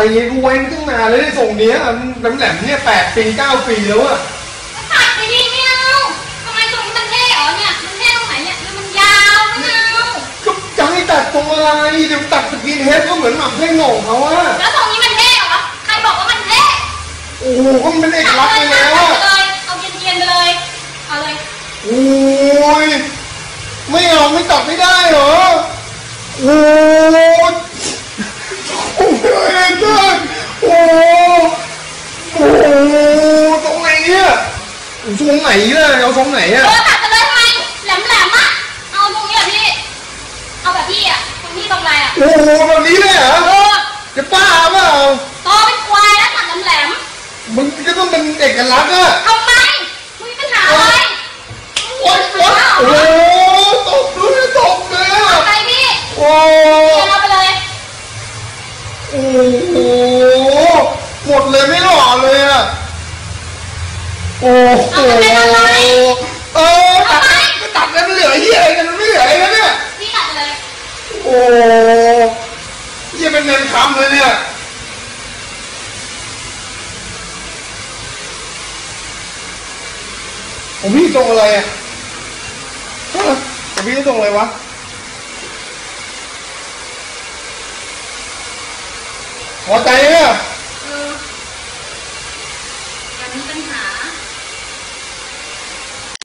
ไอ้กูไว้ตั้งนานแล้วได้ส่งเนี้ยน้ำแหลมเนี่ยแปดปีเก้าปีแล้วอะตัดไปดิไม่เอาทำไมตรงนี้มันเท่เหรอเนี่ย มันเท่ตรงไหนเนี่ย มันยาวไม่เอาก็จะให้ตัดตรงอะไรเดี๋ยวตัดสกินเฮดก็เหมือนหม่ำเท่งโหน่งเขาอะแล้วตรงนี้มันเท่เหรอ ใครบอกว่ามันเท่โอ้โหก็มันเป็นเอกลักษณ์ไปแล้วตัอะดไปเลยเอาเย็นๆไปเลย เอาเลย โอ้ย ไม่เอาไม่ตัดไม่ได้เหรอ โอ้ยโอ้ยเลิศโอ้โหตรงไหนเนี่ย ตรงไหนเนี่ยเอาตรงไหนเออะอตัดไปเลยทำไมแหลมๆอะเอาตรงนี้อะพี่ เอาแบบพี่อะตรงนี้ตรงไรอะโอ้โหแบบนี้เลยเหรอเออจะป้าเปล่าโตเป็นควายแล้วตัดแหลมมันก็ต้องเป็นเอกลักษณ์อะๆทำไมมึงมีปัญหาอะไรโอ๊ยโอ๊ยโอ้โหตกเลยตกเลยอะเอาไปพี่โอ้เดี๋ยวเราไปเลยโอ้โหหมดเลยไม่หล่อเลยอะ โอ้โหเป็นอะไรโอ้ตัดก็ตัดแล้วมันเหลือเฮียอะไรกันไม่เหลืออะไรเนี่ยพี่ตัดอเลยโอ้ยี่เป็นเงินคำเลยเนี่ยผมพี่ตรงอะไรอะผมพี่ตรงอะไรวะพอใจเนี่ยอันมีปัญหา